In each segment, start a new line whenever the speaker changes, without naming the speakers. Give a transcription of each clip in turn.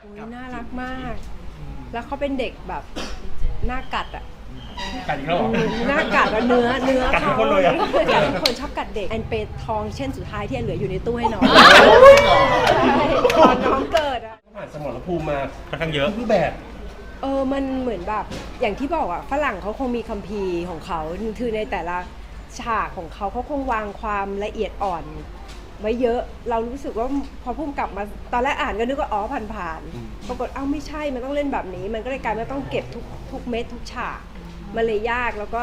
โอ้ยน่ารักมาก แล้วเขาเป็นเด็กแบบหน้ากัดอะ
กัดอีกแล้วเหรอ
หน้ากัดอะเนื้อเนื้อ
กัดทุ
เขา
กคนเลยอะ
กัดทุกคนชอบกัดเด็กแอนเปทองเช่นสุดท้ายที่แอนเหลืออยู่ในตู้ให้น้องใช่ตอนน้องเกิดอะ
ผ่านสมรภูมิมา
ค่อนข้างเยอะ
ทุกรูปแบบ
เออ มันเหมือนแบบอย่างที่บอกอะฝรั่งเขาคงมีคัมภีร์ของเขาคือในแต่ละฉากของเขาเขาคงวางความละเอียดอ่อน ไว้เยอะเรารู้สึกว่าพอพุ่มกลับมาตอนแรกอ่านก็นึกว่าอ๋อผ่าน
อืม
ๆปรากฏเอ้าไม่ใช่มันต้องเล่นแบบนี้ มันก็เลยกลายเป็นว่าต้องเก็บทุกทุกเม็ดทุกฉากมันเลยยากแล้วก็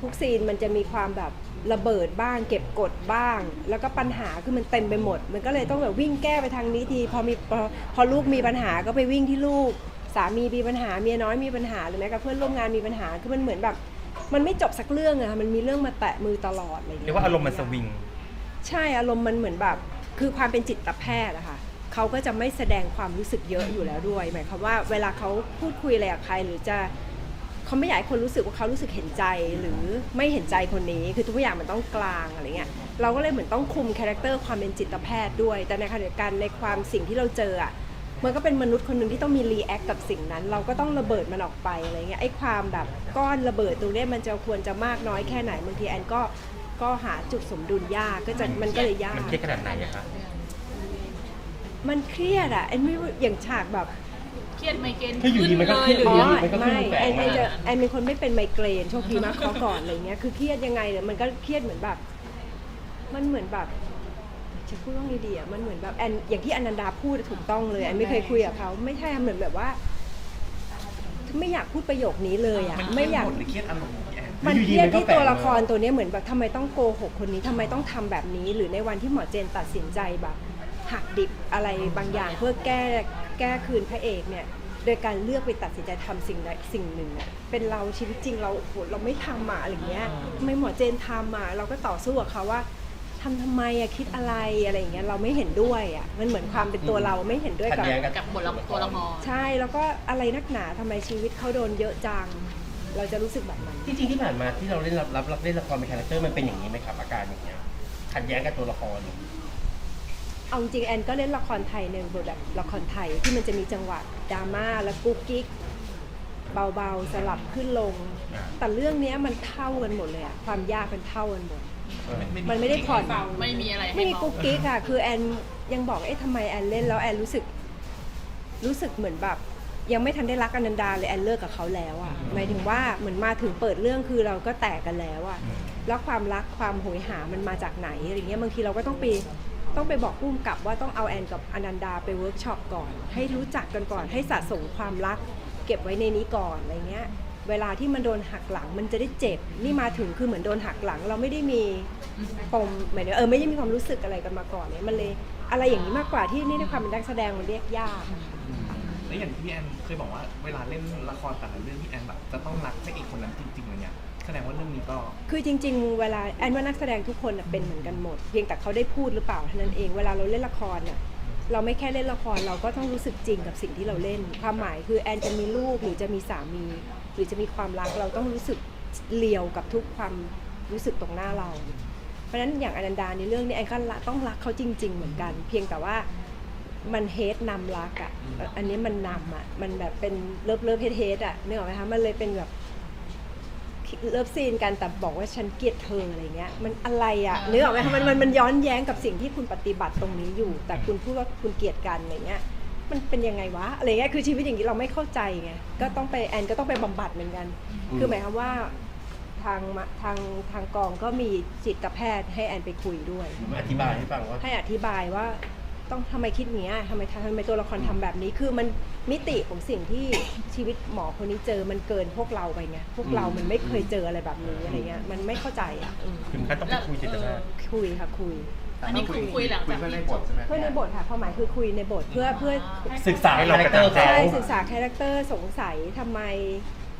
ทุกซีนมันจะมีความแบบระเบิดบ้าง เก็บกดบ้าง แล้วก็ปัญหาคือมันเต็มไปหมด มันก็เลยต้องแบบวิ่งแก้ไปทางนี้ทีพอมีพอพอลูกมีปัญหาก็ไปวิ่งที่ลูก สามีมีปัญหาเมียน้อยมีปัญหาหรือแม้กระทั่งเพื่อนร่วมงานมีปัญหาคือมันเหมือนแบบ มันไม่จบสักเรื่องอะค่ะมันมีเรื่องมาแตะมือตลอดอะไรอย่าง
เรี
เงี้
ย
ย
กว่าอารมณ์มันสวิง
ใช่อารมณ์มันเหมือนแบบ คือความเป็นจิตแพทย์อะค่ะเขาก็จะไม่แสดงความรู้สึกเยอะอยู่แล้วด้วย หมายความว่าเวลาเขาพูดคุยอะไรกับใครหรือจะเขาไม่อยากให้คนรู้สึกว่าเขารู้สึกเห็นใจหรือไม่เห็นใจคนนี้ คือทุกอย่างมันต้องกลางอะไรเงี้ยเราก็เลยเหมือนต้องคุมคาแรคเตอร์ความเป็นจิตแพทย์ด้วย แต่ในขณะเดียวกันในความสิ่งที่เราเจออะมันก็เป็นมนุษย์คนหนึ่งที่ต้องมีรีแอคกับสิ่งนั้น เราก็ต้องระเบิดมันออกไปอะไรเงี้ยไอ้ความแบบก้อนระเบิดตรงนี้มันจะควรจะมากน้อยแค่ไหนบางทีแอนก็ ก็หาจุดสมดุลยากก็จะมันก็เลยยาก
มันเครียดขนาดไหนอะคะ
มันเครียดอะแอนไม่รู้อย่างฉากแบบ
เครียดไมเกรน
คืออยู่ดีมันก็
ขึ้
ขึ้น
เล
อยู่
ย
ดีมันก็ขึ้น
ไม่
แฝ
แองนแอน
มา
จะแอนเป็นคนไม่เป็นไมเกรนโชคดีมากเขาก่อนอะไรเงี้ยคือเครียดยังไงเนี่ยมันก็เครียดเหมือนแบบ มันเหมือนแบบจะพูดว่าไงดีอะมันเหมือนแบบแอนอย่างที่อนันดาพูดถูกต้องเลยแอนไม่เคยคุยกับเขาไม่ใช่เหมือนแบบว่า ไม่อยากพูดประโยคนี้เลยอะไม่อยาก
หรือเครียดอารมณ์แอน
มัน
อยู่
เค
ดี
รียด
มันก็
ที่
แฝง
ตัวละคร
มา
ตัวเนี้ยเหมือนแบบทำไมต้องโกหกคนนี้ทำไมต้องทำแบบนี้ หรือในวันที่หมอเจนตัดสินใจแบบหักดิบอะไรบางอย่างเพื่อแก้แก้คืนพระเอกเนี่ย โดยการเลือกไปตัดสินใจทำสิ่งใดสิ่งหนึ่งเนี่ยเป็นเราชีวิตจริงเราโอ้โหเราไม่ทำอะอะไรเงี้ยทำไมหมอเจนทำอะเราก็ต่อสู้กับเขาว่าทำทำไมอะคิดอะไรอะไรอย่างเงี้ยเราไม่เห็นด้วยอะมันเหมือนความเป็นตัวเราไม่เห็นด้วย
ขัด
กับ
แย้งกัน
กับบทละตัวละคร
ใช่แล้วก็อะไรนักหนาทำไมชีวิตเขาโดนเยอะจัง เราจะรู้สึกแบบนั้น
ที่จริงที่ผ่านมาที่เราเล่นรับรับรับเล่นละครเป็นคาแรคเตอร์มันเป็นอย่างนี้ไหมครับอาการอย่างเงี้ยขัดแย้งกับตัวละคร
เอาจริงๆแอนก็เล่นละครไทยในบทแบบละครไทยที่มันจะมีจังหวะดราม่าและกุ๊กกิ๊กเบาๆสลับขึ้นลง
อ่า
แต่เรื่องเนี้ยมันเท่ากันหมดเลยอะความยากเป็นเท่ากันหมด มันไม่ได้ผ่อน
ไม่มีอะไรให้
ไม่มี
เา
กุ๊กกิ๊กอะคือแอนยังบอก เอ๊ะทำไมแอนเล่นแล้วแอนรู้สึก รู้สึกเหมือนแบบ ยังไม่ทันได้รักอนันดาเลยแอนเลิกกับเขาแล้วอะหมายถึงว่าเหมือนมาถึงเปิดเรื่องคือเราก็แตกกันแล้วอะ
อืม
แล้วความรักความโหยหามันมาจากไหนอะไรเงี้ยบางทีเราก็ต้องไปต้องไปบอกพุ่มกับว่าต้องเอาแอนกับอนันดาไปเวิร์กช็อปก่อน ให้รู้จักกันก่อนให้สะสมความรัก เก็บไว้ในนี้ก่อนอะไรเงี้ยเวลาที่มันโดนหักหลังมันจะได้เจ็บ นี่มาถึงคือเหมือนโดนหักหลัง เราไม่ได้มีปมหมายถึงเออไม่ได้มีความรู้สึกอะไรกันมาก่อนเนี่ยมันเลยอะไรอย่างนี้มากกว่าที่นี่ในความเป็นนักแสดงมันเรียกยากอะค่ะ
แล้วอย่างที่พี่แอนเคยบอกว่าเวลาเล่นละครแต่ละเรื่องพี่แอนแบบจะต้องรักพระเอกคนนั้นจริงๆเลยเนี่ยแสดงว่าเรื่องนี้ก็
คือจริง ๆ เวลาแอนว่านักแสดงทุกคนน่ะเป็นเหมือนกันหมด เพียงแต่เขาได้พูดหรือเปล่าเท่านั้นเองเวลาเราเล่นละครน่ะเราไม่แค่เล่นละครเราก็ต้องรู้สึกจริงกับสิ่งที่เราเล่น ความหมายคือแอนจะมีลูกหรือจะมีสามี หรือจะมีความรักเราต้องรู้สึกเลียวกับทุกความรู้สึกตรงหน้าเรา เพราะฉะนั้นอย่างอนันดาในเรื่องนี้แอนก็ต้องรักเขาจริง ๆ เหมือนกัน เพียงแต่ว่า มันเฮดนำรักอะ่ะเอ่ออันนี้มันนำอะ่ะ มันแบบเป็นเลิฟเลิฟเฮดเฮดอะนึกออกไหมคะ มันเลยเป็นแบบเลิฟซีนกันแต่บอกว่าฉันเกลียดเธออะไรเงี้ย มันอะไรอะ่ะนึกออกไหมคะมันมันมันย้อนแย้งกับสิ่งที่คุณปฏิบัติตรงนี้อยู่ แต่คุณพูดว่าคุณเกลียดกันอะไรเงี้ย มันเป็นยังไงวะอะไรเงี้ย คือชีวิตอย่างนี้เราไม่เข้าใจไง ก็ต้องไปแอนก็ต้องไปบำบัดเหมือนกัน
อืม
คือหมายความว่าทางมะทางทางกองก็มีจิตแพทย์ให้แอนไปคุยด้วย
อธิบายให้ฟังว่า
ให้อธิบายว่า ต้องทำไมคิดอย่างเงี้ยทำไมทำไมตัวละครทำแบบนี้ คือมันมิติของสิ่งที่ชีวิตหมอคนนี้เจอมันเกินพวกเราไปไงพวกเรามันไม่เคยเจออะไรแบบนี้อะไรเงี้ยมันไม่เข้าใจอะอืม
ถึงขั้นต้องไปคุยจิตแพทย์
คุยค่ะคุย
อันนี้คือคุยหลังจาก
คุยเพื่อใน
ที่
บทใช่ไหม
เพื่อในบทค่ะความหมายคือคุยในบทเพื่อเพื่อ
ศึกษาคาแรคเตอร์เขา
ใช่ศึกษาคาแรคเตอร์สงสัยทำไม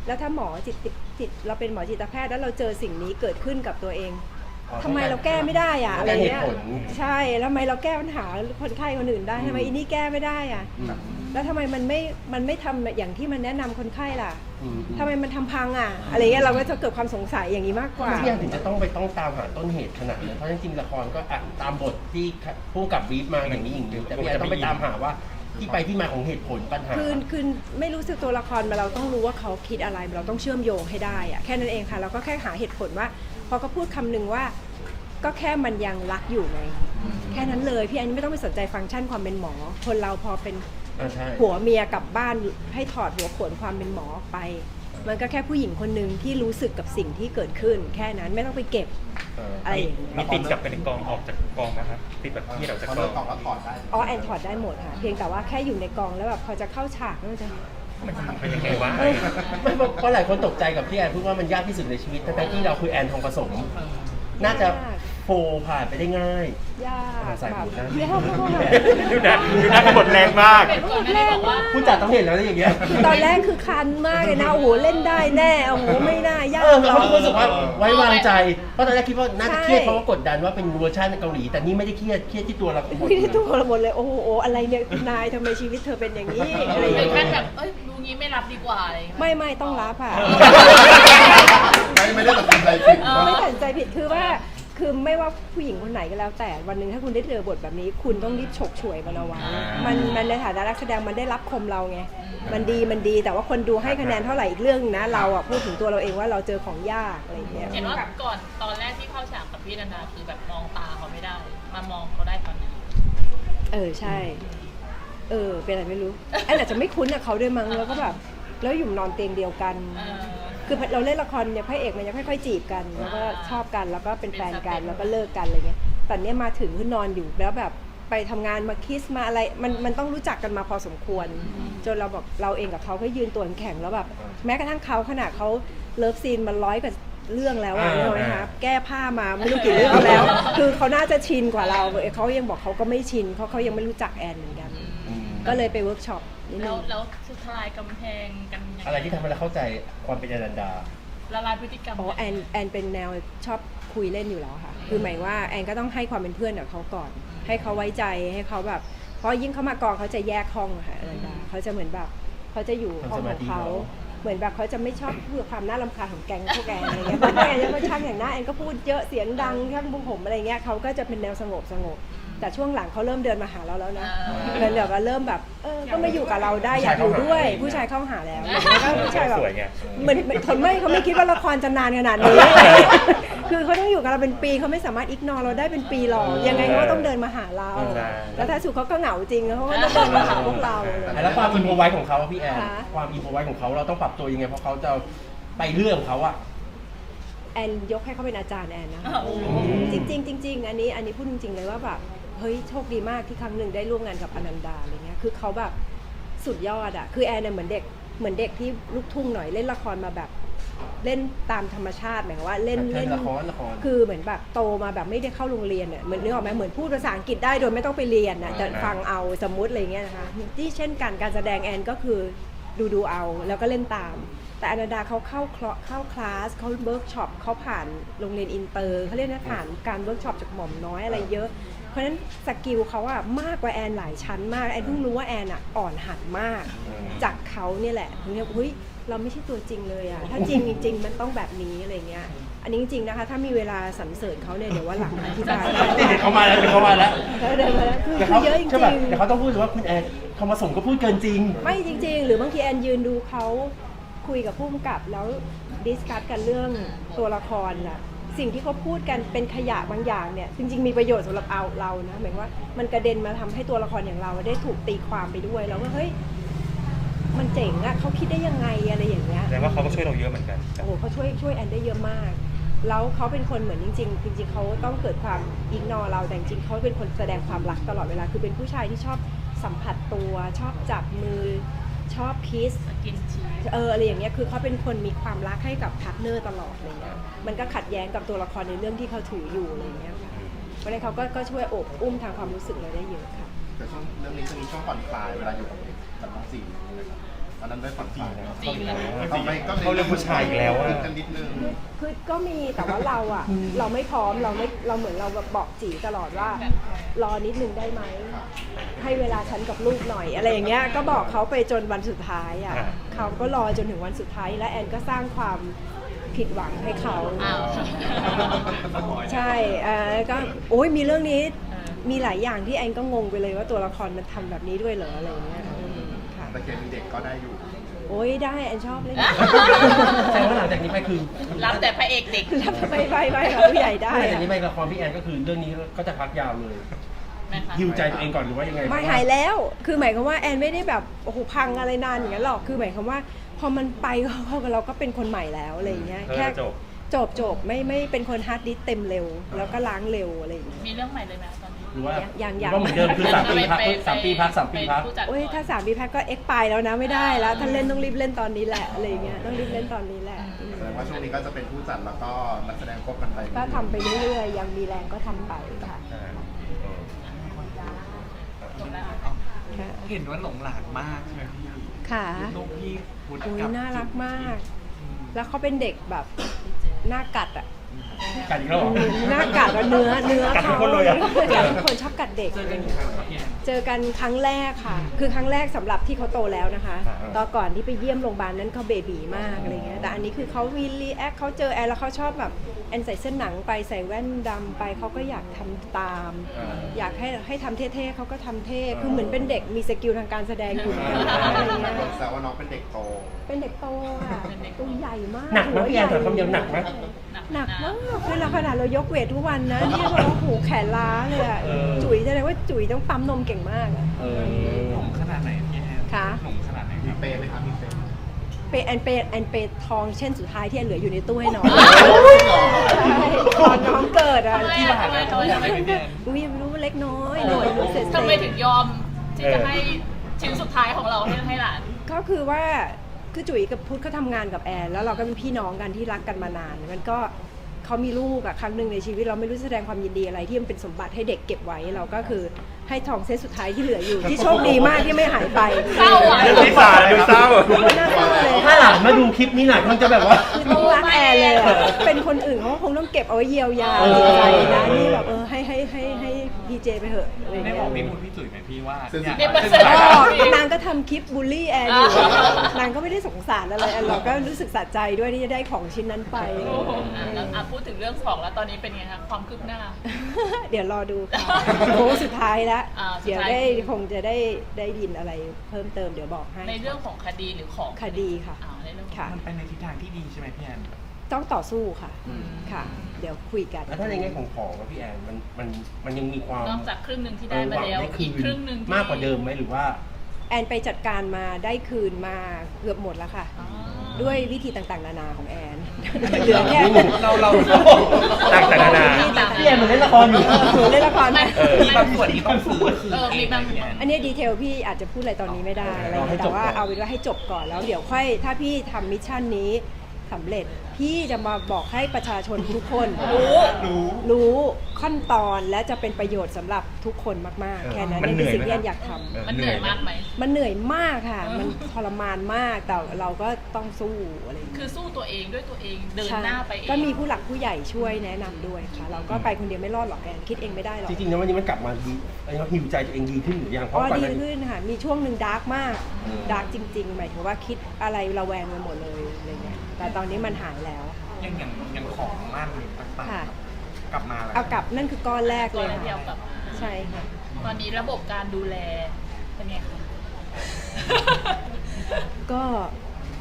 แล้วถ้าหมอจิตจิตเราเป็นหมอจิตแพทย์แล้วเราเจอสิ่งนี้เกิดขึ้นกับตัวเอง
อ๋อ
ทำไมเราแก้ไม่ได้อะอะไรเงี้ย
ต้องการเหตุผล
ใช่แล้วทำไมเราแก้ปัญหาคนไข้คนอื่นได้ทำไม
อืม
อีนี่แก้ไม่ได้อะ
อืม
แล้วทำไมมันไม่มันไม่ทำอย่างที่มันแนะนำคนไข้ล่ะ
อืม
ทำไมมันทำพังอะ อะไรเงี้ยเราก็จะเกิดความสงสัยอย่างนี้มากกว่า
พี่แอนถึงจะต้องไปต้องตามหาต้นเหตุขนาดนั้นเพราะจริงๆละครก็อะตามบทที่ผู้กับบีฟมาอย่างนี้อย่างนี้แต่พี่แอนต้องไปตามหาว่าที่ไปที่มาของเหตุผลปัญหา
คือคือไม่รู้สึกตัวละครมาเราต้องรู้ว่าเขาคิดอะไร เราต้องเชื่อมโยงให้ได้อะแค่นั้นเองค่ะ เราก็แค่หาเหตุผลว่า พอเขาพูดคำหนึ่งว่า ก็แค่มันยังรักอยู่ไง แค่นั้นเลยพี่แอนไม่ต้องไปสนใจฟังก์ชันความเป็นหมอ คนเราพอเป็น
อ่าใช่
ผัวเมียกลับบ้านให้ถอดหัวโขนความเป็นหมอออกไป มันก็แค่ผู้หญิงคนหนึ่งที่รู้สึกกับสิ่งที่เกิดขึ้น แค่นั้นไม่ต้องไปเก็บ
เออ
อะไรอย่างเงี้ย
มีติดกลับไปในกองออกจากกองนะครับติดแบบที่ออกจาก
พอกเลิ
อกง
กองแล้วถอดได้
อ๋อแอนถอดได้หมดค่ะ เพียงแต่ว่าแค่อยู่ในกองแล้วแบบพอจะเข้าฉากแล้ว มัน
เป็นยังไงวะ
ไม่เพราะหลายคนตกใจกับที่แอนพูดว่ามันยากที่สุดในชีวิตแต่ที่เราคือแอนทองผสม น่าจะ ฟลผ่านไปได้ง่าย
ยาก
ใส่
แบบ
หูนะ
ยากมาก
ดูนะดูนะกระบดแรงมาก
เป็นก่อนหน้านี้บอกว่า
ผู้จัดต้องเห็นแล้วนะอย่างเงี้ย
คือตอนแรกคือคันมากเลยนะ โอ้โห เล่นได้แน่ โอ้โห ไม่น่ายา
เอกอเรา
เรา
รู้สึกว่าไว้วางใจ เพราะตอนแรกคิดว่าน่าจะ
ใช่
เครียดเพราะว่ากดดันว่าเป็นเวอร์ชันเกาหลี แต่นี่ไม่ได้เครียด เครียดที่ตัวเราคน
ไม่ได้ตัวเราหมดเลย โอ้โห อะไรเนี่ยคุณนายทำไมชีวิตเธอเป็นอย่างนี้อะไรอย่าง
เป็น
เงี้ย
ขั้นแบบ เอ้ย ดูงี้ไม่รับดีกว่าอะไรอย่างเงี้ย
ไม่ไม่ต้องรับค่ะ
ไม่ไม่ได้ตัดสินใจผิด
เออ
ไม่ตัดสินใจผิดคือว่า คือไม่ว่าผู้หญิงคนไหนก็แล้วแต่วันหนึ่งถ้าคุณได้เจอบทแบบนี้ คุณต้องรีบฉกฉวยมันเอาไว้
อ่ามั
มันมันในฐานะนักแสดงมันได้รับคมเราไงมันดีมันดีแต่ว่าคนดูให้คะแนนเท่าไหร่อีกเรื่องนึงนะ เราอะพูดถึงตัวเราเองว่าเราเจอของยากอะไรอย่างเงี้ย
เห็นว่าก่อนตอนแรกที่เข้าฉากกับพี่นันดาคือแบบมองตาเขาไม่ได้ มามองเขาได้ตอนไหน
เออใช่ เออ เป็นอะไรไม่รู้แอนอาจจะไม่คุ้นกับเขาด้วยมั้งแล้วก็แบบแล้วอยู่นอนเตียงเดียวกัน
เออ
คือเราเล่นละครเนี่ยพระเอกมันยังค่อยๆจีบกัน แล้วก็
อ่า
ชอบกันแล้วก็เป็นแฟนกัน
เป็นสเต็ป
แล้วก็เลิกกันอะไรเงี้ยแต่เนี้ยมาถึงคือนอนอยู่แล้วแบบไปทำงานมาคิสมาอะไรมันมันต้องรู้จักกันมาพอสมควร จนเราบอกเราเองกับเขาก็ยืนตัวแข็งแล้วแบบแม้กระทั่งเขาขนาดเขาเลิฟซีนมันร้อยกว่าเรื่องแล้วอะ
อ่า
นึกออกไหมคะแก้ผ้ามาไม่รู้กี่เรื่องแล้ว คือเขาน่าจะชินกว่าเราเขายังบอกเขาก็ไม่ชินเพราะเขายังไม่รู้จักแอนเหมือนกัน
อืม
ก็เลยไปเวิร์กช็อปนิด
แล้
นึ
ว
ง
แล้วสุดท้ายกำแพงกันยังง
อะไรที่ทำให้เราเข้าใจความเป็นอนันดา
ละลายพฤติกรรม
อ๋อแอนแอนเป็นแนวชอบคุยเล่นอยู่แล้วค่ะ คือหมายว่าแอนก็ต้องให้ความเป็นเพื่อนกับเขาก่อน ให้เขาไว้ใจให้เขาแบบ เพราะยิ่งเขามากองเขาจะแยกห้องอะค่ะอนันดาเขาจะเหมือนแบบเขาจะอยู่ห้องของเขา
ทำสมาธิ
เหมือนแบบเขาจะไม่ชอบพูดความน่ารำคาญของแก๊งพวกแกอะไรเงี้ยเพราะแอนยังไม่ช่างอย่างหน้าแอนก็พูดเยอะเสียงดังช่างพวกผมอะไรเงี้ยเขาก็จะเป็นแนวสงบสงบ แต่ช่วงหลังเขาเริ่มเดินมาหาเราแล้วนะ
เออ
เดินแบบว่าเริ่มแบบเออก็มาอยู่กับเราได้อยากอยู่ด้วย ผู้ชายเข้าหาแล้วแล้วก็ผู้ชายแบบ
สวยไง
เหมือนเหมือนเขาไม่เขาไม่คิดว่าละครจะนานขนาดนี้ คือเขาต้องอยู่กับเราเป็นปีเขาไม่สามารถอิกนอเราได้เป็นปีหรอกยังไงเขาก็ต้องเดินมาหาเรา
ใช่
แล้วถ้าสุดเขาก็เหงาจริงเขาก็ต้องเดินมาหาพวกเรา
แล้วความอินโฟไว้ของเขาอะพี่แอน
ค่ะ
ความอินโฟไว้ของเขาเราต้องปรับตัวยังไงเพราะเขาจะไปเรื่องเขาอะ
แอนยกให้เขาเป็นอาจารย์แอนนะ
โอ้โห
จริงๆจริงๆอันนี้อันนี้พูดจริงๆเลยว่าแบบ เฮ้ยโชคดีมากที่ครั้งหนึ่งได้ร่วมงานกับอนันดาอะไรเงี้ยคือเขาแบบสุดยอดอะคือแอนเนี่ยเหมือนเด็กเหมือนเด็กที่ลูกทุ่งหน่อยเล่นละครมาแบบเล่นตามธรรมชาติหมายความว่าเล่น
ใช่
เล่น
ละครละคร
คือเหมือนแบบโตมาแบบไม่ได้เข้าโรงเรียนอะเหมือนนึกออกไหมเหมือนพูดภาษาอังกฤษได้โดยไม่ต้องไปเรียนอะแต่ฟังเอาสมมุติอะไรเงี้ยนะคะที่เช่นกันการแสดงแอนก็คือดูดูเอาแล้วก็เล่นตาม แต่อนันดาเขาเข้าคลาเข้าคลาสเขาเวิร์กช็อปเขาผ่านโรงเรียนอินเตอร์เขาเรียกนะผ่านการเวิร์กช็อปจากหม่อมน้อยอะไรเยอะเพ ราะฉะนั้นสกิลเขาอะมากกว่าแอนหลายชั้นมากแอนเพิ่งรู้ว่าแอนอะอ่อนหัดมาก
อืม
จากเขาเนี่ยแหละถึงเนี่ยเฮ้ยเราไม่ใช่ตัวจริงเลยอะถ้าจริงจริงๆมันต้องแบบนี้อะไรเงี้ยอันนี้จริงๆนะคะ ถ้ามีเวลาสรรเสริญเขาเนี่ยเดี๋ยวว่าหลังอธิบายได้
นี่เดี๋ยวเขามาแล้วเดี๋ยวเขามาแล้ว
เขาเดินมาแล้วคือ
เดี๋ยว
คื
เขา
อเยอะจ
ใช่ป่ะ
ริง
เดี๋ยวเขาต้องพูดว่าคุณแอนคำผสมก็พูดเกินจริง
ๆไม่จริง ๆ หรือบางทีแอนยืนดูเขาคุยกับผู้กำกับแล้วดิสคัสกันเรื่องตัวละครน่ะ สิ่งที่เขาพูดกันเป็นขยะบางอย่างเนี่ยจริง ๆมีประโยชน์สำหรับเอาเรานะหมายความว่ามันกระเด็นมาทำให้ตัวละครอย่างเราได้ถูกตีความไปด้วยแล้วว่าเฮ้ยมันเจ๋งอะเขาคิดได้ยังไงอะไรอย่างเงี้ย
แสดงว่าเขาก็ช่วยเราเยอะเหมือนกัน
โอ้โหเขาช่วยช่วยแอนได้เยอะมาก แล้วเขาเป็นคนเหมือนจริง ๆ จริง ๆเขาต้องเกิดความอิกนอเราแต่จริงๆเขาเป็นคนแสดงความรักตลอดเวลาคือเป็นผู้ชายที่ชอบสัมผัสตัวชอบจับมือ ชอบคิส
สกินชี
เอออะไรอย่างเงี้ยคือเขาเป็นคนมีความรักให้กับพาร์ทเนอร์ตลอดอะไรเงี้ยมันก็ขัดแย้งกับตัวละครในเรื่องที่เขาถืออยู่อะไรเงี้ยค่ะเพราะฉะนั้นเขาก็ก็ช่วยโอบอุ้มทางความรู้สึกเราได้เยอะค่ะ
แต่ช่วงเรื่องนี้จะมีช่วงผ่อนคลายเวลาอยู่กับกับน้องสี่นะครับ อันนั้นได้ผ่อนคลายนะครับ
จีบเลย
เอาไปก็
เขาเรื่องผู้ชายอีกแล้วอะ
กันนิดนึง
คือก็มีแต่ว่าเราอะเราไม่พร้อมเราไม่เราเหมือนเราแบบบอกจีตลอดว่า รอนิดนึงได้ไหมให้เวลาฉันกับลูกหน่อยอะไรอย่างเงี้ยก็บอกเขาไปจนวันสุดท้ายอะ
อ่า
เขาก็รอจนถึงวันสุดท้าย และแอนก็สร้างความผิดหวังให้เขา
อ้าว
ใช่เอ่อก็โอ้ยมีเรื่องนี้มีหลายอย่างที่แอนก็งงไปเลยว่าตัวละครมันทำแบบนี้ด้วยเหรออะไรอย่างเงี้ยอืมค่ะ
แต่ เคมีเด็กก็ได้อยู่
โอ้ยได้แอนชอบเล่น
แสดงว่าหลังจากนี้ไปคือ
รับแต่พระเอกเด็ก
รับไปไปไปกับผู้ใหญ่ได้
หลังจาก
อะ
นี้ไปละครพี่แอนก็คือเรื่องนี้ก็จะพักยาวเลย
ไหมคะ
ฮิวใจตัวเองก่อนหรือว่ายังไง
ไม่หายแล้ว คือหมายความว่าแอนไม่ได้แบบโอ้โหพังอะไรนานอย่างนั้นหรอก คือหมายความว่า พอมันไปเขาเราก็เป็นคนใหม่แล้วอะไรอย่างเงี้ย
เออ
แค่
จบ
จบจบไม่ไม่เป็นคนฮาร์ดดิสก์เต็มเร็ว แล้วก็ล้างเร็วอะไรอย่างเงี้ย
มีเรื่องใหม่เลยไหมตอนนี้
ห รือว่า
ยังยัง
หรือว่าเหมือนเดิมคือสามปีพัก
ไป
สามปีพักสามปีพัก
เป็นผู้จัด
โอ้ย
ก่น
ถ้าสามปีแพ็คก็เอ็กปายแล้วนะไม่ได้แล้วถ้าเล่นต้องรีบเล่นตอนนี้แหละอะไรอย่างเงี้ยต้องรีบเล่นตอนนี้แหละอืม
แสดงว่าช่วงนี้ก็จะเป็นผู้จัดแล้วก็นักแสดงควบกันไป
ก็ทำไปเรื่อยๆยังมีแรงก็ทำไปค่ะ
อ่าเออ
จบแล้ว
ค่ะ
เห็นว่าหลงหลานมากใช่ไหมพี่
ค่ะ
ลูกพี่พุทธ
โอ้ย
กับ
น่ารักมาก แล้วเขาเป็นเด็กแบบหน้ากัดอะ
กันอีกแล้วเหรอ
หน้ากัดอะเนื้อเนื้อ
กัดทุ
เขา
กคนเลยอะ
กัดทุกคนชอบกัดเด็ก
เจอกันกี่ครั้งครับพี่แอน
เจอกันครั้งแรกค่ะ คือครั้งแรกสำหรับที่เขาโตแล้วนะคะ
อ่า
ตอนก่อนที่ไปเยี่ยมโรงพยาบาลนั้นเขาเบบีมากอะไรเงี้ย แต่อันนี้คือเขามีรีแอคเขาเจอแอนแล้วเขาชอบแบบแอนใส่เส้นหนังไปใส่แว่นดำไปเขาก็อยากทำตาม
อ่า
อยากให้ให้ทำเท่ๆเขาก็ทำเท่ คือเหมือนเป็นเด็กมีสกิลทางการแสดงอยู่เหมือนกันนะอะไรเงี้ย
แสดงว่าน้องเป็นเด็กโต
เป็นเด็กโตค่ะตัวใหญ่มาก
หนักไหมพี่แอนถามคำเดียวหนักไหม
หนักมากเวลาขนาดเรายกเวททุกวันนะนี่บอกว่าโหแขนล้าเลยอะ
เออ
จุ๋ยแสดงว่าจุ๋ยต้องปั๊มนมเก่งมากอะ
เออ
หลงขนาดไหนพี่แอน
ค่ะ
หลงขนาดไหนค
มี
รับ
เปย์ไหมครับมีเปย์
เปย์แอนเปย์แอนเปย์ทองเช่นสุดท้ายที่แอนเหลืออยู่ในตู้ให้น้อง
จริงเหรอ
ใช่ตอนน้องเกิดอะ
ทำไม
ที่
อะ
บ้าน
ทำไม
อะ
ทำไม
ทำไมพี่แอน
อุ้ยไม่รู้ว่าเล็กน้อยหน่วยรู้เสร็จ
ทำไมถึงยอมที่จะให้ชิ้นสุดท้ายของเราให้ให้หลาน
ก็คือว่าคือจุ๋ยกับพุทธเขาทำงานกับแอน แล้วเราก็เป็นพี่น้องกันที่รักกันมานาน มันก็ เขามีลูกอะครั้งหนึ่งในชีวิตเราไม่รู้จะแสดงความยินดีอะไรที่มันเป็นสมบัติให้เด็กเก็บไว้เราก็คือให้ทองเส้นสุดท้ายที่เหลืออยู่ ที่โชคดีมากที่ไม่หายไป
เศร้าอะ
เรื่องที่สามดูเศร้า
น่าเศร้าเลย
ถ้าหลานมาดูคลิปนี้หนักมันจะแบบว่า
คือต้องรักแอร์เลยอะเป็นคนอื่นเขาก็คงต้องเก็บเอาไว้เยียวยา
เออ
จิตใจนะนี่แบบเออให้ให้ให้ให้ พีเจไปเถอะอะไร
ได้
เงี้
บอก
ย
พี่พุทธพี่จุ๋ยไหมพี่ว่า
ซึ่ง
เนี่ย
เนี่ยเปอร์
ซึ่ง
เซ็นต์
ก็นางก็ทำคลิปบูลลี่แอนอยู่
อ่านา
งก็ไม่ได้สงสารอะไรแอนเราก็รู้สึกสะใจด้วยที่จะได้ของชิ้นนั้นไป
อะแล้วอะพูดถึงเรื่องของแล้วตอนนี้เป็นไงคะความคืบหน้า
เดี๋ยวรอดูค่ะโค้งสุดท้ายแล้ว
อ่าสุด
เดี๋ยว
ท้าย
ได้คงจะได้ได้ยินอะไรเพิ่มเติมเดี๋ยวบอกให้
ในเรื่องของคดีหรือของ
คดีค่ะ
อ่าในเรื่องของ
ค่ะ
มันไปในทิศทางที่ดีใช่ไหมพี่แอน
ต้องต่อสู้ค่ะ
อืม
ค่ะ เดี๋ยวคุยกัน
แล้วถ้าในแง่ของของอะพี่แอนมันมันมันยังมีความ
นอกจากครึ่งหนึ่งที่
เอ
ได้
อห
มา
วัง
แล้ว
ได้คื
อีก
น
ครึ่งหนึ่งที่
มากกว่าเดิมไหมหรือว่า
แอนไปจัดการมาได้คืนมาเกือบหมดแล้วค่ะ
อ๋อ
ด้วยวิธีต่างๆ นานาของแอน เหลือแค่
เราเรา
ต่างๆนานา
พี่แอนเหมือนเล่นละครอยู่
หนูเล่นละครไหม
เออ
มีบางส่วนที่ต้องซื้อ
เออมีบาง
พี่แอน
อันนี้ดีเทลพี่อาจจะพูดอะไรตอนนี้ไม่ได้อะไร
รอให้
เงี้ย
จบ
แต่ว่า
ก่อน
เอาเป็นว่าให้จบก่อนแล้วเดี๋ยวค่อยถ้าพี่ทำมิชชั่นนี้ สำเร็จ พี่จะมาบอกให้ประชาชนทุกคน
รู้
รู้
รู้ขั้นตอนและจะเป็นประโยชน์สำหรับทุกคนมาก
เออ
ๆแค่นั้น
มัน
นี่คือสิ่ง
เหนื่
ที่
อย
แอน
ไหม
อยากทำ
เออ
มันเหนื่อยมากไหม
มันเหนื่อยมากค่ะ
เออ
มันทรมานมากแต่เราก็ต้องสู้อะไรอย่างเงี้ย
คือสู้ตัวเองด้วยตัวเอง เดิน
ใช่
หน้าไปเอง
ก็มีผู้หลักผู้ใหญ่ช่วยแนะนำด้วยค่ะ เราก็ไปคนเดียวไม่รอดหรอกแอนคิดเองไม่ได้หรอก
จริงๆนะวันนี้มันกลับมาดีอันนี้ฮิวใจตัวเองดีขึ้นหรือยังเพ
อ๋
ราะ
อ
ก่อน
ดี
หน้านี้
ขึ้นค่ะ มีช่วงหนึ่งดาร์กมาก
อืม
ดาร์กจริง ๆ หมายถึงว่าคิดอะไรระแวงไปหมดเลยอะไรเงี้ย แต่ตอนนี้มันหายแล้วค่ะ
ยังอย่างอย่างของมั่นต่าง
ค่ะ
ๆกลับมาแล้ว
เอากลับนั่นคือก้อนแรก
ตั
เล
วยแรก
ค่ะ
ที่เอากลับมา
ใช่ค่ะ
ตอนนี้ระบบการดูแลเป็นไงคะ
ก็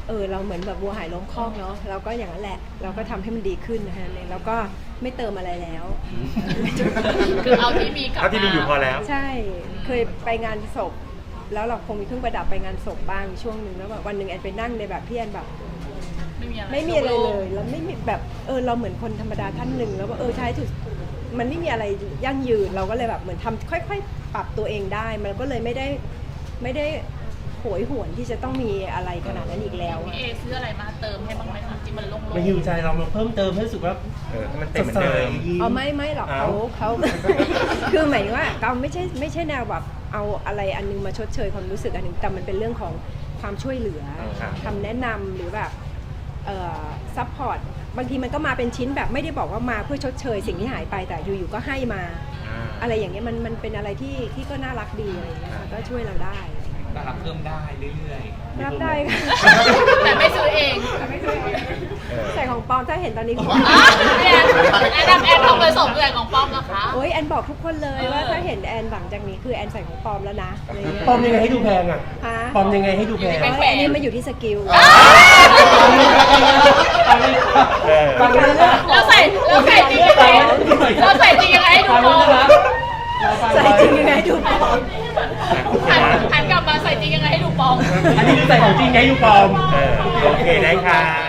เออเราเหมือนแบบวัวหายล้อมคอกเนาะเราก็อย่างนั้นแหละ เราก็ทำให้มันดีขึ้นนะคะเนี่ยแล้วก็ไม่เติมอะไรแล้ว
คือเอาที่มีกลับ
เอาที่มีอยู่พอแล้ว
ใช่เคยไปงานศพ แล้วเราคงมีเครื่องประดับไปงานศพบ้างช่วงหนึ่งแล้วแบบวันหนึ่งแอนไปนั่งในแบบพี่แอนแบบ
ไม่มีอะไร
ไม่มีอะไรเลยแล้วไม่มีแบบเออเราเหมือนคนธรรมดาท่านหนึ่งแล้วว่าเออท้ายสุดมันไม่มีอะไรยั่งยืนเราก็เลยแบบเหมือนทำค่อย ๆ ปรับตัวเองได้ มันก็เลยไม่ได้ไม่ได้โหยหวนที่จะต้องมีอะไรขนาดนั้นอีกแล้ว
พี่
อะ
เอซื้ออะไรมาเติมให้บ้างไหมคะที่มันโล่งๆ
มาฮิวใจเรามาเพิ่มเติมให้รู้สึกว่า
เออให้มันเต็มเหมือนเดิม
ยิ้
เอาไม่ไม่หรอก
เอา
เขาเขาคือหมายถึงว่าเราไม่ใช่ไม่ใช่แนวแบบเอาอะไรอันนึงมาชดเชยความรู้สึกอันนึงแต่มันเป็นเรื่องของความช่วยเหลือ
ครับ
คำแนะนำหรือแบบเอ่อ ซัพพอร์ตบางทีมันก็มาเป็นชิ้นแบบไม่ได้บอกว่ามาเพื่อชดเชย สิ่งที่หายไปแต่อยู่ๆก็ให้มา
อ่า
อะไรอย่างเงี้ยมันมันเป็นอะไรที่ที่ก็น่ารักดีอะไรอย่างเงี้ยค่ะก็ช่วยเราได้
อ
รับเพิ่มได้เรื่อยๆ
รับได้ค่ะ
แต่ไม่ซื้อเอง
เออ
ใส่ของปลอมถ้าเห็นตอนนี้ก็
อ๋อแอนแอนทำแอนทำเลยส่งเลยของป้อมนะคะ
โอ้ยแอนบอกทุกคนเลยว่าถ้าเห็นแอนหลังจากนี้คือแอนใส่ของปลอมแล้วนะอะไรเงี้ย
ปลอมยังไงให้ดูแพงอะ
ฮะ
ปลอมยังไงให้ดูแพง
อยู่ใน
โอ้ยอันนี้มันอยู่ที่สกิล
เออ
ฟังกันนะ
เราใส่เราใส่จริงยังไงเราใส่จริงยังไงให้ดู
ฟัง
ปลอม
นะ
ใส่จริงยังไงดูปลอม
หันหันกลับมา ใส่จริงยังไงให้ดูปลอม
อันนี้คือใส่ของจริงไงให้ดูปลอม
เออโอเคได้ค่ะ